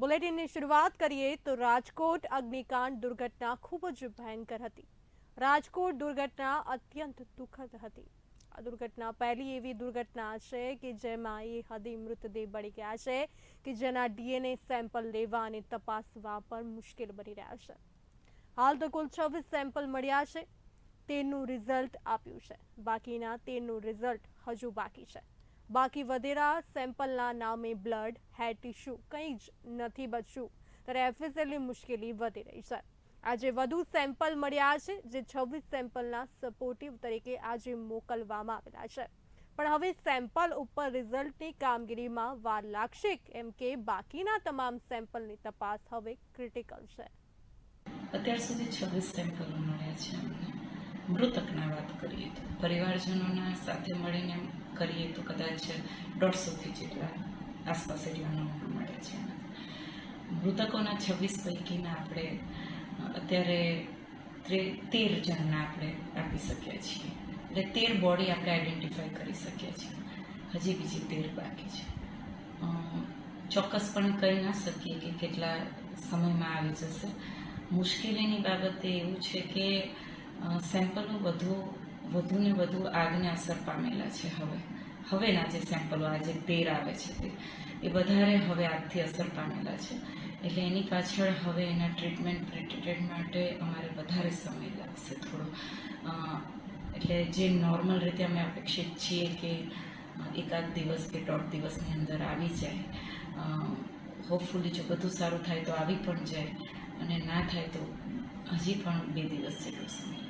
બુલેટિનની શરૂઆત કરીએ તો રાજકોટ અગ્નિકાંડ દુર્ઘટના ખૂબ જ ભયંકર હતી. રાજકોટ દુર્ઘટના અત્યંત દુઃખદ હતી. આ દુર્ઘટના પહેલી એવી દુર્ઘટના છે કે જેમાં એ હદી મૃતદેહ બળી ગયા છે કે જેના ડીએનએ સેમ્પલ લેવા અને તપાસવા પણ મુશ્કેલ બની રહ્યા છે. હાલ તો કુલ છવ્વીસ સેમ્પલ મળ્યા છે. તેનું રિઝલ્ટ આપ્યું છે. બાકીના તેનું રિઝલ્ટ હજુ બાકી છે. બાકી વધેરા સેમ્પલના નામે બ્લડ હેર ટીશ્યુ કંઈ જ નથી બચ્યું. ત્યારે એફએસએલની મુશ્કેલી વધી રહી છે. આજે વધુ સેમ્પલ મળ્યા છે, જે છવ્વીસ સેમ્પલના સપોર્ટિવ તરીકે આજે મોકલવામાં આવેલા છે. પણ હવે સેમ્પલ ઉપર રિઝલ્ટની કામગીરીમાં વાર લાગશે એમ કે બાકીના તમામ સેમ્પલની તપાસ હવે ક્રિટિકલ છે. અત્યાર સુધી છવ્વીસ સેમ્પલ મળ્યા છે મૃતકના વાત કરીએ તો પરિવારજનોના સાથે મળીને કરીએ તો કદાચ દોઢસોથી જેટલા આસપાસ એટલા નમૂના મળે છે. મૃતકોના છવ્વીસ પૈકીના આપણે, અત્યારે ત્રે- જણના આપણે આપી શક્યા છીએ. એટલે તેર બોડી આપણે આઈડેન્ટિફાઈ કરી શકીએ છીએ. હજી બીજી તેર બાકી છે. ચોક્કસ ચોક્કસપણે કહી ના શકીએ કે કેટલા સમયમાં આવી જશે. મુશ્કેલીની બાબતે એવું છે કે સેમ્પલો વધુ વધુ ને વધુ આગને અસર પામેલા છે હવે. હવેના જે સેમ્પલો આજે તેર આવે છે તે, એ વધારે હવે આગથી અસર પામેલા છે. એટલે એની પાછળ હવે એના ટ્રીટમેન્ટ પ્રિટ્રીટમેન્ટ માટે અમારે વધારે સમય લાગશે થોડો. એટલે જે નોર્મલ રીતે અમે અપેક્ષિત છીએ કે એકાદ દિવસ કે દોઢ દિવસની અંદર આવી જાય. હોપફુલી જો બધું સારું થાય તો આવી પણ જાય અને ના થાય તો હજી પણ બે દિવસ જેટલો સમય